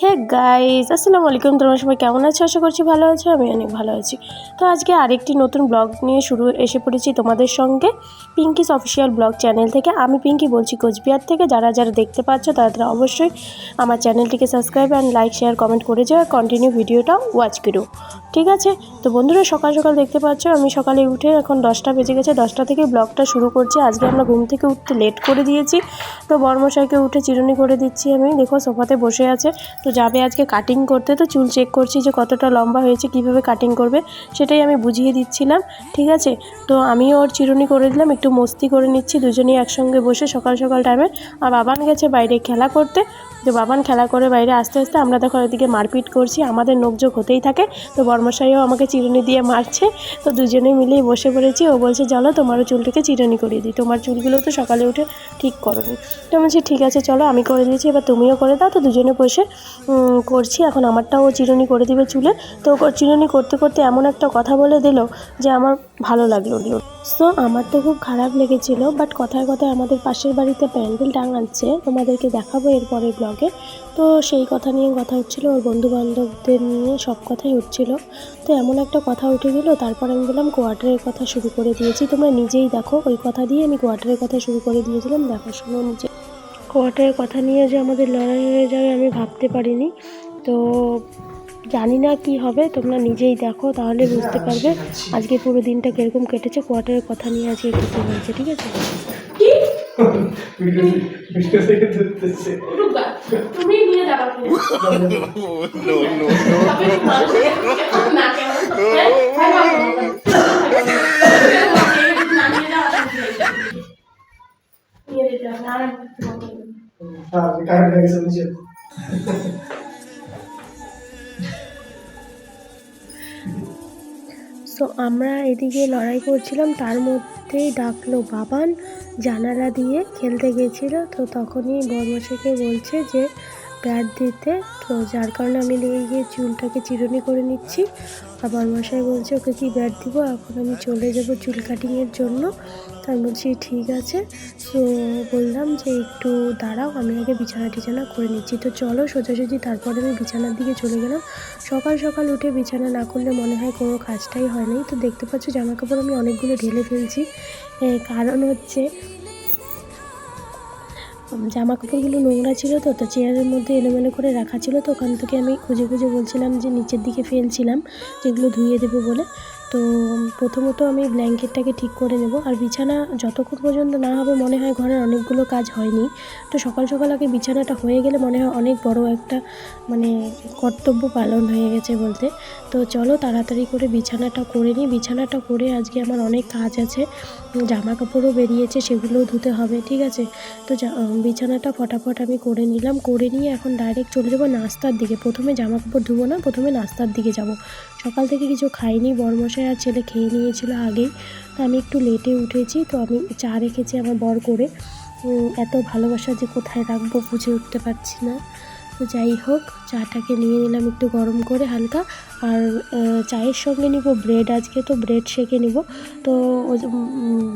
Hey guys, আসসালামু আলাইকুম। তোমরা সবাই কেমন আছো? আশা করছি ভালো আছো, আমি অনেক ভালো আছি। তো আজকে আরেকটি নতুন ব্লগ নিয়ে শুরু, এসে পড়েছি তোমাদের সঙ্গে পিঙ্কিস অফিসিয়াল ব্লগ চ্যানেল থেকে। আমি পিঙ্কি বলছি কোচবিহার থেকে। যারা যারা দেখতে পাচ্ছ, তারা তারা অবশ্যই আমার চ্যানেলটিকে subscribe and like share comment করে যাও কন্টিনিউ ভিডিওটা ওয়াচ করো। ঠিক আছে? তো বন্ধুরা, সকাল সকাল দেখতে পাচ্ছ, আমি সকালে উঠে এখন দশটা বেজে গেছে। দশটা থেকে ব্লগটা শুরু করছি। আজকে আমরা ঘুম থেকে উঠতে লেট করে দিয়েছি। তো বর্মশাইকে উঠে চিরুনি করে দিচ্ছি আমি। দেখো, সোফাতে বসে আছে। তো যাবে আজকে কাটিং করতে। তো চুল চেক করছি যে কতটা লম্বা হয়েছে, কীভাবে কাটিং করবে, সেটাই আমি বুঝিয়ে দিচ্ছিলাম। ঠিক আছে? তো আমিও ওর চিরুনি করে দিলাম। একটু মস্তি করে নিচ্ছি। দুজনেই একসঙ্গে বসে সকাল সকাল টাইমে আর বাবান গেছে বাইরে খেলা করতে। তো বাবান খেলা করে বাইরে আস্তে আস্তে আমরা দেখো ওইদিকে মারপিট করছি। আমাদের নোকঝোক হতেই থাকে। তো বর্মশাইও আমাকে চিরুনি দিয়ে মারছে। তো দুজনে মিলেই বসে পড়েছি। ও বলছে চলো তোমারও চুলটাকে চিরুনি করিয়ে দিই। তোমার চুলগুলো তো সকালে উঠে ঠিক করোনি। তো বলছি, ঠিক আছে, চলো, আমি করে দিয়েছি। এবার তুমিও করে দাও। তো দুজনে বসে করছি। এখন আমারটাও চিরুনি করে দিবে চুলে। তো চিরুনি করতে করতে এমন একটা কথা বলে দিল যে, আমার ভালো লাগল সো আমার তো খুব খারাপ লেগেছিলো বাট কথায় কথায় আমাদের পাশের বাড়িতে প্যান্ডেল টাঙাচ্ছে তোমাদেরকে দেখাবো এরপরে ব্লগে তো সেই কথা নিয়ে কথা হচ্ছিল, ওর বন্ধু বান্ধবদের নিয়ে সব কথাই হচ্ছিল তো এমন একটা কথা উঠে গেল, তারপর আমি বললাম কোয়ার্টারের কথা শুরু করে দিয়েছি, তোমরা নিজেই দেখো, ওই কথা দিয়ে আমি কোয়ার্টারের কথা শুরু করে দিয়েছিলাম, দেখো শোনো নিজে। কোয়ার্টারের কথা নিয়ে যে আমাদের লড়াই হয়ে যাবে আমি ভাবতে পারিনি। তো জানি না কি হবে তোমরা নিজেই দেখো তাহলে বুঝতে পারবে আজকে পুরো দিনটা কীরকম কেটেছে কোয়ার্টারের কথা নিয়ে আজকে কিছু হয়েছে ঠিক আছে? তুমি সো আমরা এদিকে লড়াই করছিলাম, তার মধ্যেই ডাকলো, বাবান! জানালা দিয়ে খেলতে গেছিল, তো তখনই বর্মশাকে বলছে যে ব্যাট দিতে। তো যার কারণে আমি লেগে গিয়ে চুলটাকে চিরুনি করে নিচ্ছি। আর মশাই বলছে, ওকে কি ব্যাট দিব? এখন আমি চলে যাব চুল কাটিংয়ের জন্য। তাই বলছি, ঠিক আছে। তো বললাম যে, একটু দাঁড়াও, আমি আগে বিছানা টিছানা করে নিচ্ছি। তো চলো সোজাসুজি তারপরে আমি বিছানার দিকে চলে গেলাম। সকাল সকাল উঠে বিছানা না করলে মনে হয় কোনো কাজটাই হয়নি তো দেখতে পাচ্ছ জামা কাপড় আমি অনেকগুলো ঢেলে ফেলছি। কারণ হচ্ছে জামা কাপড়গুলো নোংরা ছিল তো তো চেয়ারের মধ্যে এলোমেলো করে রাখা ছিল তো, ওখান থেকে আমি খুঁজে খুঁজে বলছিলাম যে নিচের দিকে ফেলছিলাম, যেগুলো ধুয়ে দেবো বলে। তো প্রথমত আমি ব্ল্যাঙ্কেটটাকে ঠিক করে নেব। আর বিছানা যতক্ষণ পর্যন্ত না হবে, মনে হয় ঘরের অনেকগুলো কাজ হয়নি। তো সকাল সকাল আগে বিছানাটা হয়ে গেলে মনে হয় অনেক বড় একটা মানে কর্তব্য পালন হয়ে গেছে বলতে। তো চলো তাড়াতাড়ি করে বিছানাটা করে নিই। বিছানাটা করে আজকে আমার অনেক কাজ আছে। জামা কাপড়ও বেরিয়েছে, সেগুলোও ধুতে হবে, ঠিক আছে? তো বিছানাটা ফটাফট আমি করে নিলাম। করে নিয়ে এখন ডাইরেক্ট চলে যাব নাস্তার দিকে। প্রথমে জামা কাপড় ধুবো না, প্রথমে নাস্তার দিকে যাব। সকাল থেকে কিছু খাইনি, বরমশাই আর ছেলে খেয়ে নিয়েছিল আগেই তো আমি একটু লেটে উঠেছি, তো আমি চা রেখেছি আমার বর করে। এত ভালোবাসা যে কোথায় রাখব বুঝে উঠতে পারছি না। তো যাই হোক, চাটাকে নিয়ে নিলাম একটু গরম করে হালকা। আর চায়ের সঙ্গে নিব ব্রেড আজকে তো ব্রেড সেকে নিব। তো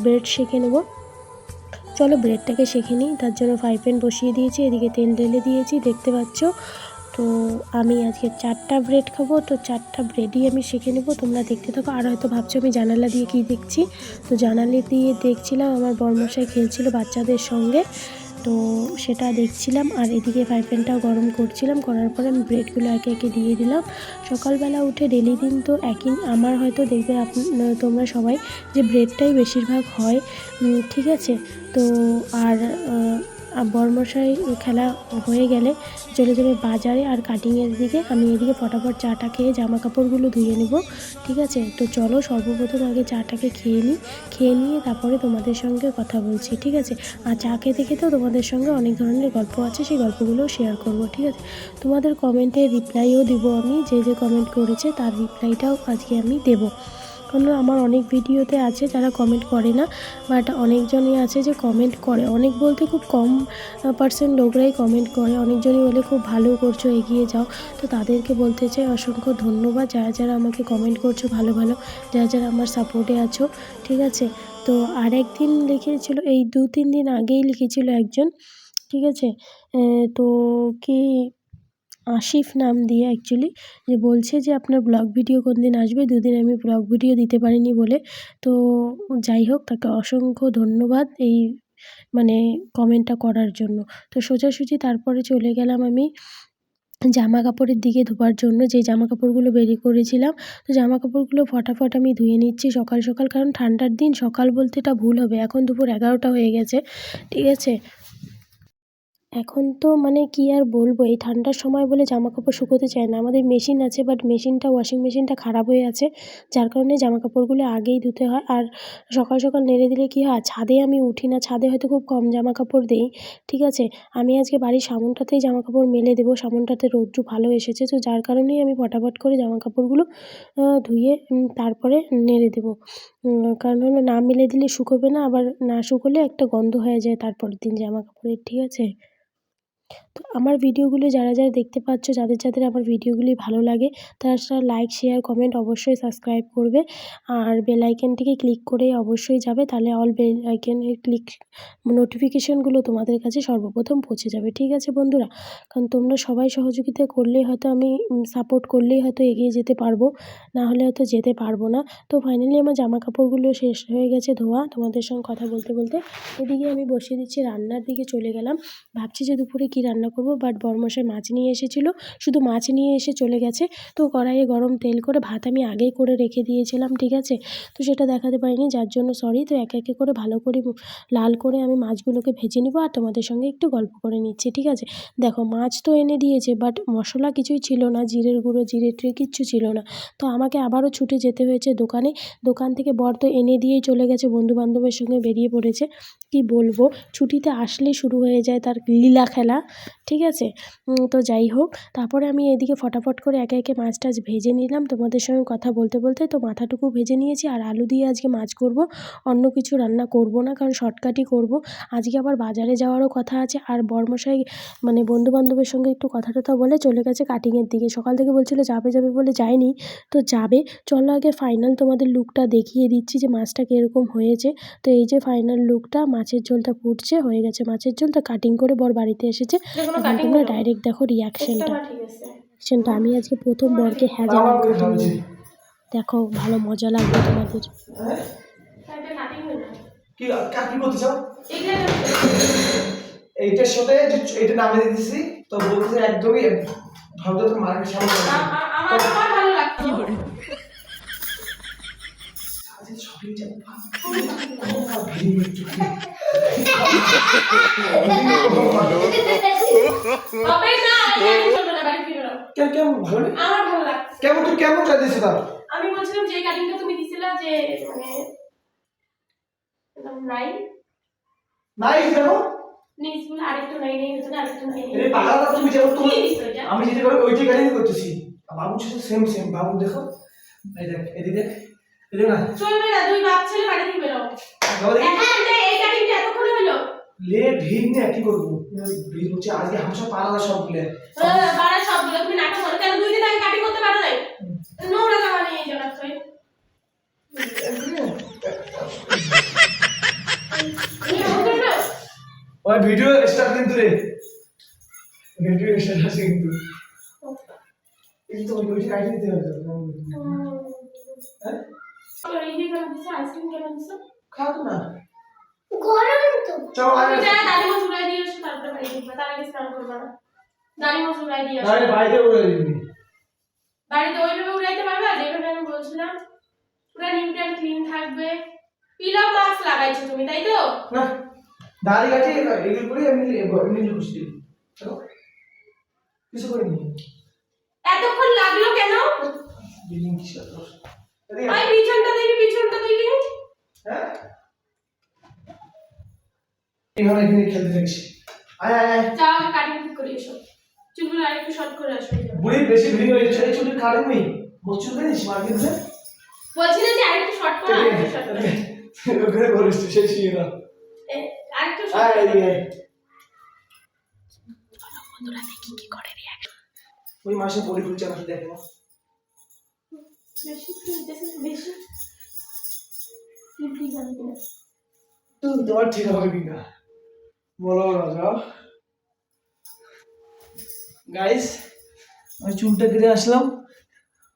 ব্রেড সেকে নেব। চলো ব্রেডটাকে শেখে নিই, তার জন্য ফ্রাই প্যান বসিয়ে দিয়েছি, এদিকে তেল ঢেলে দিয়েছি, দেখতে পাচ্ছ? তো আমি আজকে চারটা ব্রেড খাব, তো চারটা ব্রেডই আমি শিখে নেব। তোমরা দেখতে থাকো। আর হয়তো ভাবছ আমি জানালা দিয়ে কী দেখছি? তো জানালা দিয়ে দেখছিলাম, আমার বর্মশাই খেলছিল বাচ্চাদের সঙ্গে। তো সেটা দেখছিলাম। আর এদিকে ফ্রাই প্যানটাও গরম করছিলাম। করার পরে আমি ব্রেডগুলো একে একে দিয়ে দিলাম। সকালবেলা উঠে ডেলি দিন তো একই। আমার হয়তো দেখবে তোমরা সবাই যে ব্রেডটাই বেশিরভাগ হয়। ঠিক আছে? তো আর বর্মশাই খেলা হয়ে গেলে চলে যাবে বাজারে আর কাটিংয়ের দিকে। আমি এদিকে ফটাফট চাটা খেয়ে জামা কাপড়গুলো ধুয়ে নেব, ঠিক আছে? তো চলো সর্বপ্রথম আগে চাটাকে খেয়ে নিই। খেয়ে নিয়ে তারপরে তোমাদের সঙ্গে কথা বলছি, ঠিক আছে? আর চা খেতে খেতেও তোমাদের সঙ্গে অনেক ধরনের গল্প আছে, সেই গল্পগুলোও শেয়ার করব, ঠিক আছে? তোমাদের কমেন্টে রিপ্লাইও দিব আমি, যে যে কমেন্ট করেছে তার রিপ্লাইটাও আজকে আমি দেবো। কারণ আমার অনেক ভিডিওতে আছে যারা কমেন্ট করে না বাট অনেকজনই আছে যে কমেন্ট করে। অনেক বলতে খুব কম পার্সেন্ট লোকরাই কমেন্ট করে। অনেকজনই বলে, খুব ভালো করছ, এগিয়ে যাও। তো তাদেরকে বলতে চাই অসংখ্য ধন্যবাদ। যারা যারা আমাকে কমেন্ট করছ ভালো ভালো, যারা যারা আমার সাপোর্টে আছো, ঠিক আছে? তো আর একদিন লিখেছিল, এই দু তিন দিন আগেই লিখেছিল একজন, ঠিক আছে? তো কি আশিফ নাম দিয়ে অ্যাকচুয়ালি যে বলছে যে আপনার ব্লগ ভিডিও কোন দিন আসবে? দুদিন আমি ব্লগ ভিডিও দিতে পারিনি বলে। তো যাই হোক, তাকে অসংখ্য ধন্যবাদ এই মানে কমেন্টটা করার জন্য। তো সোজাসুজি তারপরে চলে গেলাম আমি জামা কাপড়ের দিকে ধোবার জন্য। যে জামা কাপড়গুলো বেরিয়ে করেছিলাম তো জামা কাপড়গুলো ফটাফট আমি ধুয়ে নিচ্ছি সকাল সকাল। কারণ ঠান্ডার দিন সকাল বলতে এটা ভুল হবে। এখন দুপুর এগারোটা হয়ে গেছে, ঠিক আছে? এখন তো মানে কি আর বলব? এই ঠান্ডার সময় বলে জামা কাপড় শুকোতে চায় না। আমাদের মেশিন আছে বাট মেশিনটা ওয়াশিং মেশিনটা খারাপ হয়ে আছে। যার কারণে জামা কাপড়গুলো আগেই ধুতে হয়। আর সকাল সকাল নেড়ে দিলে কী হয়? ছাদে আমি উঠি না। ছাদে হয়তো খুব কম জামা কাপড় দিই, ঠিক আছে? আমি আজকে বাড়ির সামনটাতেই জামা কাপড় মেলে দেবো। সামনটাতে রৌদ্র ভালো এসেছে, তো যার কারণেই আমি ফটাফট করে জামা কাপড়গুলো ধুয়ে তারপরে নেড়ে দেবো। কারণ হলো না মেলে দিলে শুকোবে না, আবার না শুকোলে একটা গন্ধ হয়ে যায় তারপরের দিন জামা কাপড়ের ঠিক আছে? Merci. আমার ভিডিওগুলো যারা যারা দেখতে পাচ্ছ, যাদের যাদের আমার ভিডিওগুলি ভালো লাগে, তারা তারা লাইক শেয়ার কমেন্ট অবশ্যই সাবস্ক্রাইব করবে। আর বেল আইকনটিকে ক্লিক করে অবশ্যই যাবে, তাহলে অল বেল আইকনে ক্লিক নোটিফিকেশনগুলো তোমাদের কাছে সর্বপ্রথম পৌঁছে যাবে। ঠিক আছে বন্ধুরা? কারণ তোমরা সবাই সহযোগিতা করলেই হয়তো আমি সাপোর্ট করলেই হয়তো এগিয়ে যেতে পারব, না হলে হয়তো যেতে পারব না। তো ফাইনালি আমার জামা কাপড়গুলো শেষ হয়ে গেছে ধোয়া। তোমাদের সঙ্গে কথা বলতে বলতে এদিকে আমি বসিয়ে দিচ্ছি রান্নার দিকে চলে গেলাম। ভাবছি যে দুপুরে কী রান্না করব বাট বরমশাই মাছ নিয়ে এসেছিল। শুধু মাছ নিয়ে এসে চলে গেছে। তো কড়াইয়ে গরম তেল করে ভাত আমি আগেই করে রেখে দিয়েছিলাম, ঠিক আছে? তো সেটা দেখাতে পারিনি, যার জন্য সরি তো একে একে করে ভালো করে লাল করে আমি মাছগুলোকে ভেজে নিব আর তোমাদের সঙ্গে একটু গল্প করে নিচ্ছি, ঠিক আছে? দেখো, মাছ তো এনে দিয়েছে বাট মশলা কিছুই ছিল না, জিরের গুঁড়ো জিরে ট্রে কিচ্ছু ছিল না। তো আমাকে আবারও ছুটে যেতে হয়েছে দোকানে। দোকান থেকে বর তো এনে দিয়েই চলে গেছে বন্ধু বান্ধবের সঙ্গে বেরিয়ে পড়েছে। কি বলব, ছুটিতে আসলে শুরু হয়ে যায় তার লীলা খেলা, ঠিক আছে? তো যাই হোক, তারপরে আমি এদিকে ফটাফট করে একে একে মাছ টাছ ভেজে নিলাম। তোমাদের সঙ্গে কথা বলতে বলতে তো মাথাটুকু ভেজে নিয়েছি, আর আলু দিয়ে আজকে মাছ করব, অন্য কিছু রান্না করব না, কারণ শর্টকাটই করব। আজকে আবার বাজারে যাওয়ারও কথা আছে, আর বর্মশাই মানে বন্ধু বান্ধবের সঙ্গে একটু কথা টথা বলে চলে গেছে কাটিংয়ের দিকে। সকাল থেকে বলছিল যাবে যাবে বলে যায়নি, তো যাবে। চলো আগে ফাইনাল তোমাদের লুকটা দেখিয়ে দিচ্ছি যে মাছটা কীরকম হয়েছে। তো এই যে ফাইনাল লুকটা মাছের ঝোলটা ফুটছে, হয়ে গেছে মাছের ঝোলটা কাটিং করে বর বাড়িতে এসেছে। এখন তোমরা ডাইরেক্ট দেখো রিয়াকশনটা রিয়াকশনটা আমি আজকে প্রথম বরকে হ্যাঁ জানাব দেখো ভালো মজা লাগবে তোমাদের। কি কা- কি করতে চাও? এইটার সাথে যে এইটা নামিয়ে দিতেছি তো বলতেছে একদমই ভাবতে তো মার্কেট সামনে আজকে শপিং যাব ভিড় একটু হবে না এখানে চলবে না বাড়ি ফিরে নাও। কেন কেমন তুই কেমন তার আমি বলছিলাম যে কাটিংটা তুমি দিছিলা যে মানে নাই নাই আমি যেটা করি ওইটাই গাড়ি করতেছি। বাবু সেম সেম বাবু দেখো। এই দেখ এদিকে দেখ এদিকে না চলবে না দুই বাপ ছেলে বাড়ি থেকে বেরো। হ্যাঁ এই কাটিংটা এতক্ষণ হলো? লে ভিড় না কি করব? ভিড় হচ্ছে আজকে হামসা পালা সবগুলো আহ, বাড়া সবগুলো তুমি নাটক করো কেন দুই দিন আগে কাটিং করতে পারো নাই? নোংরা জামা নিয়ে যাও তুই ওই ভিডিও স্টার্ট কিন্তু রে। ভিডিও স্টার্ট আছে কিন্তু। এই তো ওই ওইটা কাটিয়ে দিতে হবে। হ্যাঁ? আইসক্রিম কেন দিছো খাও না। গরম তো। চলো আগে তুমি যা দাড়ি মোছ উড়াই দিয়ে এসো তারপরে বাড়ি ঢুকবে। তার আগে স্নান করবে না। দাড়ি মোছ উড়াই দিয়ে এসো আরে বাইরে উড়ে দিবি। বাড়িতে ওইভাবে উড়াইতে পারবে? আর যেভাবে আমি বলছিলাম পুরো নিট অ্যান্ড ক্লিন থাকবে। পিলার মাস্ক লাগাইছো তুমি তাই তো? না দাড়ি কাটি এগুলো করে এমনি এমনি বসে কিছু করিনি। এতক্ষণ লাগল কেন? বিলিং কি সাথে ওই পিছনটা দেখি পিছনটা দেখি। হ্যাঁ? এখানে এখানে খেলতে থাকছি আয় আয় আয়। আগে কাটিং করে এসো। চুলগুলো আরেকটু শর্ট করে আসো বুড়ি বেশি ভিড় হয়ে যাচ্ছে। এই কারেন্ট নেই। মোট চুল পেয়েছিস মার্কেটে বলছি না যে আরেকটু শর্ট করো আরেকটু শর্ট করো। ওখানে বলিস তুই সেই ছিল। না আরেকটু আয় শর্ট এদিকে আয়। বন্ধুরা দেখি কি করে রিয়াকশন ওই মাসে খুলছে দেখো। বেশি ফিলতেছে বেশি। ফিফটি যাবে কিনা। তো তোমার ঠিক হবে কিনা? বলো রাজা। গাইস আমি চুলটা কেটে আসলাম।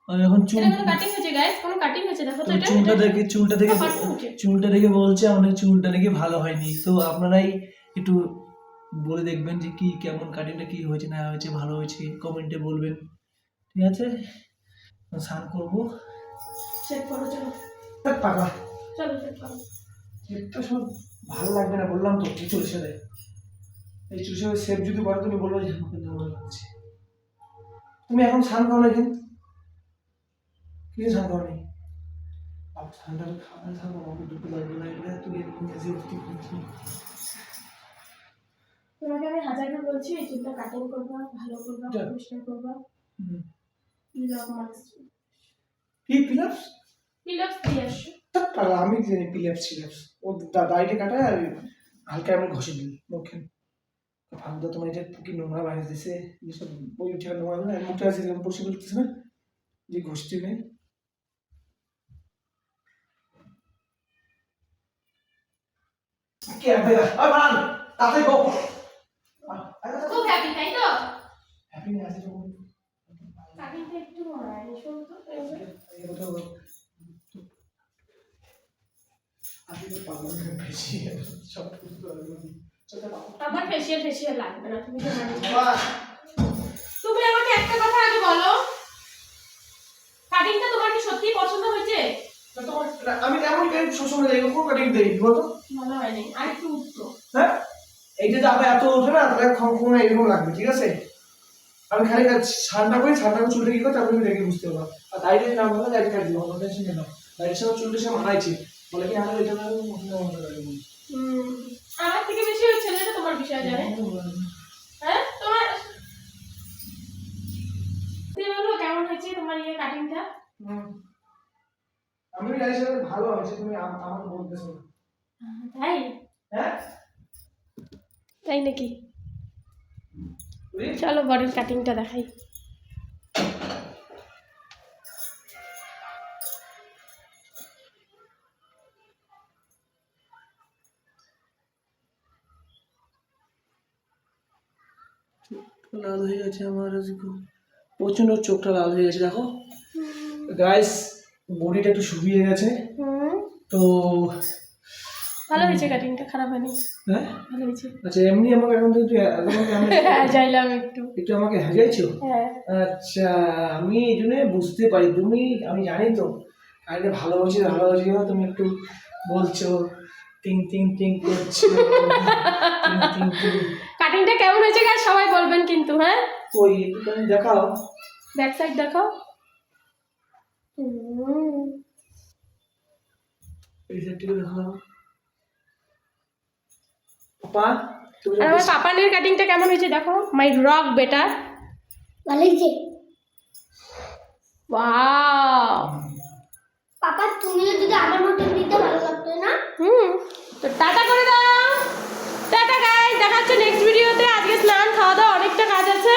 আর এখন চুল কাটিং হয়েছে গাইস কোনো কাটিং হয়েছে? দেখো তো তো এটা চুলটা দেখে চুলটা দেখে এটা কাটিং হয়েছে। চুলটা দেখে বলছে আমাদের চুলটা নাকি ভালো হয়নি। তো আপনারাই একটু বলে দেখবেন যে কি কেমন কাটিংটা কি হয়েছে না হয়েছে ভালো হয়েছে। কমেন্টে বলবেন। ঠিক আছে? স্নান করব। সেট করো চলো পাগলা। চলো সেট করো। সব ভালো লাগবে না বললাম তো চুল সাথে এই সাথে সেভ যদি করো তুমি বলব যে আমাকে ভালো লাগছে তুমি এখন স্নান করো না কিন্তু কি স্নান করো নি বাবা খাবার করো আমাকে দুটো লাগবে লাগবে তুই এরকম উঠতে পারছি তোমাকে আমি হাজারবার বলছি এই চুলটা কাটিং করবা ভালো করবা। পরিষ্কার করবা। হুম। কি পিলাপস পিলাপ দিয়ে আসো আমি জানি পিলাপস ছিলাপস ও দাড়িটা কাটা আর হালকা আমি ঘষে দিই মুখে ফাঁকদা তোমার এটা কি নোংরা বাইরে দিছে? যেসব ওই উঠে নোংরা না মুখটা আছে যেরকম পরিষ্কার করতেছে না। যে ঘষতে নেই। কে মান তাতে গো খুব হ্যাপি তাই তো? হ্যাপি না আছে আমার ফেসিয়াল ফেসিয়াল লাগবে না তুমি তো তুমি আমাকে একটা কথা আগে বলো। কাটিংটা তোমার কি সত্যি পছন্দ হয়েছে? আমি এমন কেন সবসময় যাই? কোন কাটিং দেই বলতো ভালো হয়নি আর একটু উঠতো হ্যাঁ? এইটা যে আবার এত ওঠে না তাহলে এরকম লাগবে ঠিক আছে? আমি খালি ঠান্ডা করে ঠান্ডা করে চুলটা কি করে তারপরে আমি দেখে বুঝতে পারব আর দাড়িটা না ভালো দাড়ি কাটি দেবো কোনো টেনশন নেই না দাড়ির সঙ্গে চুলটা সে মানাইছে বলে কি আমার এটা অন্য অন্য আমার থেকে বেশি ওই ছেলেটা তোমার বিষয় জানে? হ্যাঁ তোমার তুমি বলো কেমন হয়েছে তোমার ইয়ে কাটিংটা আমি ভালো হয়েছে তুমি আম- আমাকে বলতেছো তাই? হ্যাঁ? তাই নাকি? চলো বডির কাটিংটা দেখাই। লাল হয়ে গেছে আমার প্রচণ্ড চোখটা লাল হয়ে গেছে দেখো। গাইস বডিটা একটু শুকিয়ে গেছে। তো ভালো হয়েছে কাটিংটা খারাপ হয়নি। হ্যাঁ? ভালো হয়েছে। আচ্ছা এমনি আমাকে এখন তো একটু তোমাকে আমি হ্যাঁ যাইলাম একটু। একটু আমাকে হাজাইছো? হ্যাঁ। আচ্ছা আমি এই জন্য বুঝতে পারি তুমি আমি জানি তো ভালোবাসি ভালোবাসি না তুমি একটু বলছো টিং টিং টিং করছ কাটিংটা কেমন হয়েছে গাছ সবাই বলবেন কিন্তু হ্যাঁ? ওই একটুখানি দেখাও। ব্যাক সাইড দেখাও। এই সাইডটিকে দেখাও। আর আমার পাপানের কাটিংটা কেমন হয়েছে দেখো? মাই রক বেটার ভালো হয়েছে ওয়াও পাপা তুমিও যদি আমার দিতে ভালো লাগতো না? হুম। তো টাটা করে দাও। টাটা গাইস দেখা হচ্ছে নেক্সট ভিডিওতে আজকে স্নান খাওয়া দাওয়া অনেকটা কাজ আছে।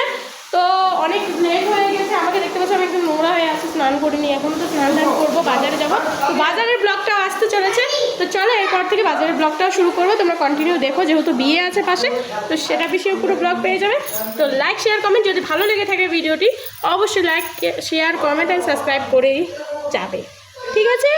তো অনেক লেট হয়ে গেছে। আমাকে দেখতে পাচ্ছ আমি একটু নোংরা হয়ে আছি স্নান করিনি। এখন তো স্নান টান করব বাজারে যাব। তো বাজারের ব্লগটাও আসতে চলেছে। তো চলো এরপর থেকে বাজারের ব্লগটাও শুরু করব। তোমরা কন্টিনিউ দেখো, যেহেতু বিয়ে আছে পাশে, তো সেটা বিষয়ে পুরো ব্লগ পেয়ে যাবে। তো লাইক শেয়ার কমেন্ট যদি ভালো লেগে থাকে ভিডিওটি, অবশ্যই like share comment and subscribe করেই যাবে। ঠিক আছে?